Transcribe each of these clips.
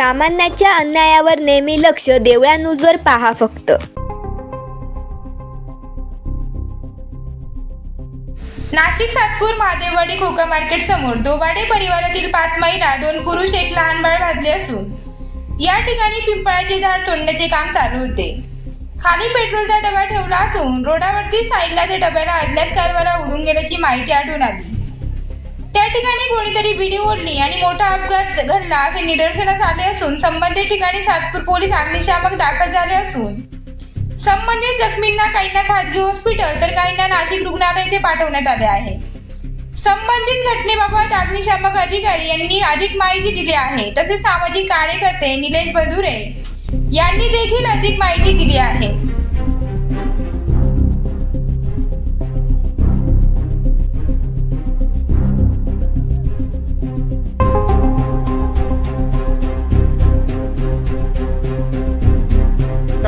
सामान्याच्या अन्यायावर नेहमी लक्ष देवळा न्यूजवर पहा फक्त. नाशिक सातपूर महादेववाडी खोका मार्केट समोर दोबाडे परिवारातील पाच महिला दोन पुरुष एक लहान बाळ भाजले असून या ठिकाणी पिंपळाचे झाड तोडण्याचे काम चालू होते. खाली पेट्रोलचा डबा ठेवला असून रोडावरती साईडला त्या डब्याला अज्ञात कारवाला उडून गेल्याची माहिती आढळून आली. ठिकाणी कोणीतरी बिडी ओढली आणि मोठा अपघात घडला असे निदर्शनास आले असून संबंधित ठिकाणी सातपूर पोलीस अग्निशामक दाखल झाले असून. संबंधित जखमींना काहींना खाजगी हॉस्पिटल तर काहींना नाशिक रुग्णालय येथे पाठवण्यात आले आहे. संबंधित घटनेबाबत अग्निशामक अधिकारी यांनी अधिक माहिती दिली आहे. तसेच सामाजिक कार्यकर्ते निलेश बंधुरे यांनी देखील अधिक माहिती दिली आहे.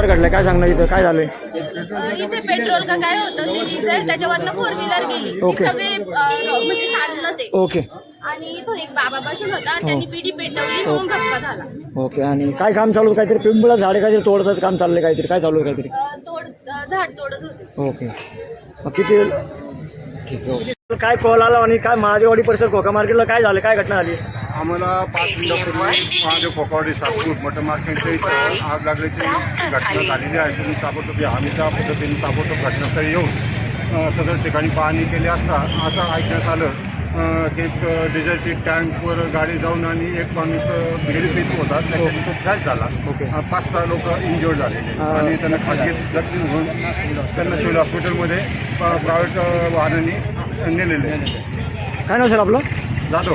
काय घडलं काय सांगणार इथं? काय झालंय? इथे पेट्रोल का काय होतं ते डिझेल त्याच्यावरनं फोर व्हीलर गेली. ती ओके. सगळे अं, रो- म्हणजे सांडलं ते. ओके आणि इथं एक बाबा बसून होता त्यांनी पिढी पेटवली म्हणून झाला. ओके आणि काय काम चालू होतं? काहीतरी पिंपळा झाडे काहीतरी तोडताच काम चाललंय काहीतरी. काय चालू आहे काहीतरी? अं, तोड अं, झाड तोडत होते. ओके मग किती ठीक आहे ओके. काय कॉल आला आणि काय महादेवाडी परिसर खोका मार्केटला काय झालं? काय घटना झाली? आम्हाला पाच मिनिटापूर्वी महादेव कोकवाडी सातपूर मटन मार्केटच्या इथं आग लागल्याची घटना झालेली आहे. तुम्ही ताबडतोब या. आम्ही त्या पद्धतीने ताबडतोब घटनास्थळी येऊन सदर ठिकाणी पाहणी केली असता असं ऐकण्यात आलं की एक डिझेलची टँकवर गाडी जाऊन आणि एक माणूस भिड पीत होता. त्याच्याने तो फ्लॅश झाला. पाच सहा लोक इंजुर्ड झालेले. हा. आणि त्यांना खाजगी जखमी होऊन त्यांना सिव्हिल हॉस्पिटलमध्ये प्रायव्हेट वाहनाने नेलेले. काय नाव सर आपलं? जाधव.